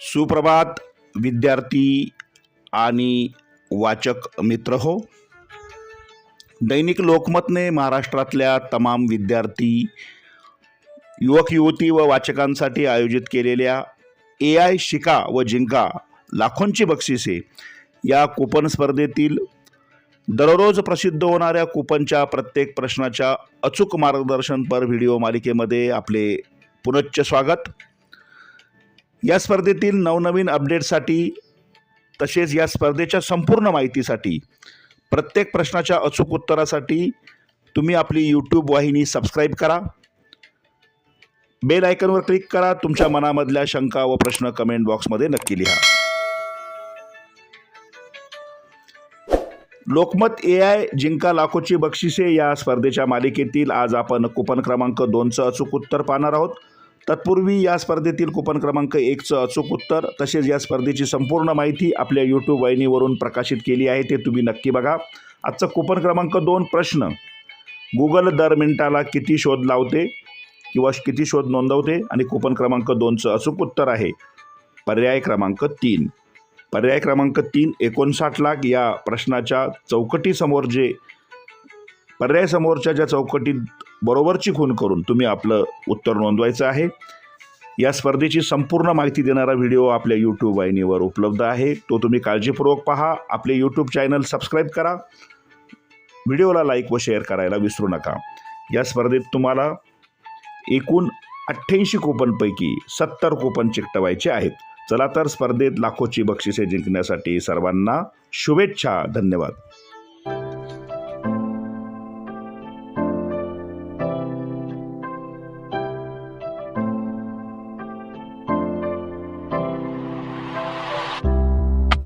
सुप्रभात विद्यार्थी आणि वाचक मित्र हो. दैनिक लोकमतने महाराष्ट्रातल्या तमाम विद्यार्थी युवक युवती व वाचकांसाठी आयोजित केलेल्या ए आय शिका व जिंका लाखोंची बक्षिसे या कुपन स्पर्धेतील दररोज प्रसिद्ध होणाऱ्या कुपनच्या प्रत्येक प्रश्नाच्या अचूक मार्गदर्शनपर व्हिडिओ मालिकेमध्ये आपले पुनच्च स्वागत. या स्पर्धेतील नवनवीन अपडेटसाठी तसेच या स्पर्धेच्या संपूर्ण माहितीसाठी प्रत्येक प्रश्नाच्या अचूक उत्तरासाठी तुम्ही आपली यूट्यूब वाहिनी सबस्क्राईब करा. बेल आयकनवर क्लिक करा. तुमच्या मनामधल्या शंका व प्रश्न कमेंट बॉक्समध्ये नक्की लिहा. लोकमत ए आय जिंका लाखोची बक्षिसे या स्पर्धेच्या मालिकेतील आज आपण कुपन क्रमांक दोनचं अचूक उत्तर पाहणार आहोत. तत्पूर्वी या स्पर्धेतील कुपन क्रमांक एकचं अचूक उत्तर तसेच या स्पर्धेची संपूर्ण माहिती आपल्या यूट्यूब वाहिनीवरून प्रकाशित केली आहे ते तुम्ही नक्की बघा. आजचं कुपन क्रमांक दोन प्रश्न. गुगल दर मिनिटाला किती शोध लावते किंवा किती शोध नोंदवते? आणि कुपन क्रमांक दोनचं अचूक उत्तर आहे. पर्याय क्रमांक तीन. पर्याय क्रमांक तीन एकोणसाठ लाख या प्रश्नाच्या चौकटीसमोर जे पर्याय ज्या चौकटीत बरोबरची खून करून तुम्ही आपलं उत्तर नोंदवायचं आहे. या स्पर्धेची संपूर्ण माहिती देणारा व्हिडिओ आपल्या यूट्यूब वाहिनीवर उपलब्ध आहे. तो तुम्ही काळजीपूर्वक पहा. आपले यूट्यूब चॅनल सबस्क्राईब करा. व्हिडिओला लाईक व शेअर करायला विसरू नका. या स्पर्धेत तुम्हाला एकूण अठ्ठ्याऐंशी कुपनपैकी सत्तर कुपन चिकटवायचे आहेत. चला तर स्पर्धेत लाखोची बक्षिसे जिंकण्यासाठी सर्वांना शुभेच्छा. धन्यवाद.